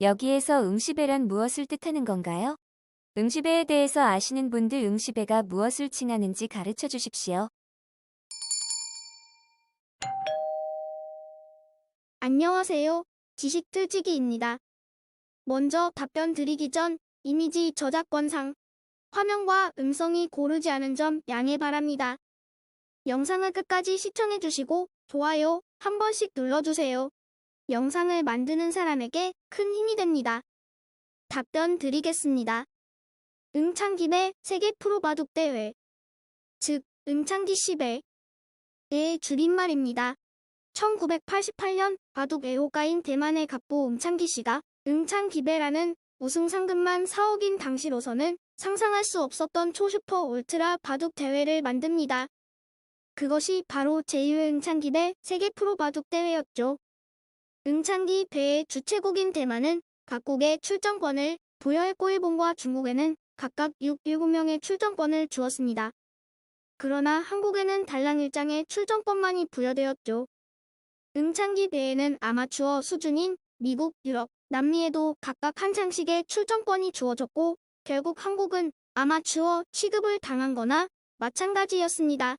여기에서 응시배란 무엇을 뜻하는 건가요? 응시배에 대해서 아시는 분들 응시배가 무엇을 칭하는지 가르쳐 주십시오. 안녕하세요. 지식 틀치기입니다. 먼저 답변 드리기 전 이미지 저작권상 화면과 음성이 고르지 않은 점 양해 바랍니다. 영상을 끝까지 시청해 주시고 좋아요 한 번씩 눌러주세요. 영상을 만드는 사람에게 큰 힘이 됩니다. 답변 드리겠습니다. 응창기배 세계 프로 바둑 대회 즉 응창기 시배의 줄임말입니다. 1988년 바둑 애호가인 대만의 갑부 응창기 씨가 응창기배라는 우승 상금만 4억인 당시로서는 상상할 수 없었던 초슈퍼 울트라 바둑 대회를 만듭니다. 그것이 바로 제1회 응창기배 세계 프로 바둑 대회였죠. 응창기 배의 주최국인 대만은 각국의 출전권을 부여했고 일본과 중국에는 각각 6, 7명의 출전권을 주었습니다. 그러나 한국에는 달랑 1장의 출전권만이 부여되었죠. 응창기 대회는 아마추어 수준인 미국, 유럽, 남미에도 각각 한 장씩의 출전권이 주어졌고 결국 한국은 아마추어 취급을 당한 거나 마찬가지였습니다.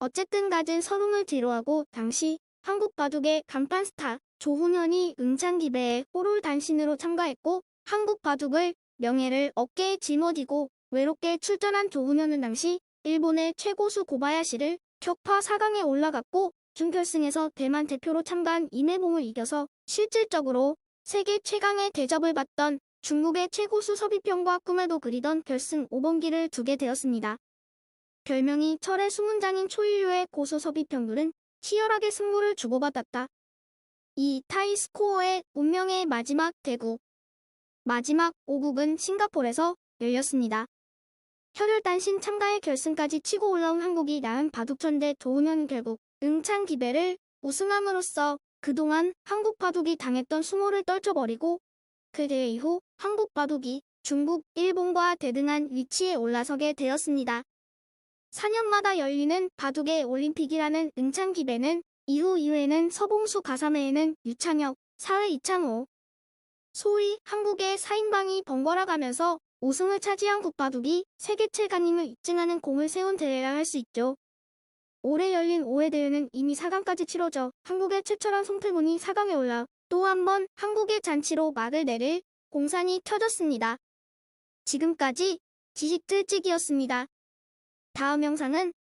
어쨌든 가진 서름을 뒤로하고 당시 한국 바둑의 간판 스타 조훈현이 응창기 배에 호롤 단신으로 참가했고 한국 바둑을 명예를 어깨에 짊어지고 외롭게 출전한 조훈현은 당시 일본의 최고수 고바야시를 격파 4강에 올라갔고 준결승에서 대만 대표로 참가한 임해봉을 이겨서 실질적으로 세계 최강의 대접을 받던 중국의 최고수 서비평과 꿈에도 그리던 결승 5번기를 두게 되었습니다. 별명이 철의 수문장인 초일류의 고수 서비평들은 치열하게 승부를 주고받았다. 이 타이 스코어의 운명의 마지막 대국. 마지막 5국은 싱가포르에서 열렸습니다. 혈혈단신 참가의 결승까지 치고 올라온 한국이 낳은 바둑천대 조은현 결국 응창 기배를 우승함으로써 그동안 한국 바둑이 당했던 수모를 떨쳐버리고 그 대회 이후 한국 바둑이 중국, 일본과 대등한 위치에 올라서게 되었습니다. 4년마다 열리는 바둑의 올림픽이라는 응창 기배는 이후 2회는 서봉수 가사매에는 유창혁, 4회 이창호, 소위 한국의 4인방이 번갈아 가면서 우승을 차지한 국바둑이 세계 최강임을 입증하는 공을 세운 대회라 할 수 있죠. 올해 열린 5회 대회는 이미 4강까지 치러져 한국의 최철한 송태군이 4강에 올라 또 한 번 한국의 잔치로 막을 내릴 공산이 켜졌습니다. 지금까지 지식들찍이었습니다. 다음 영상은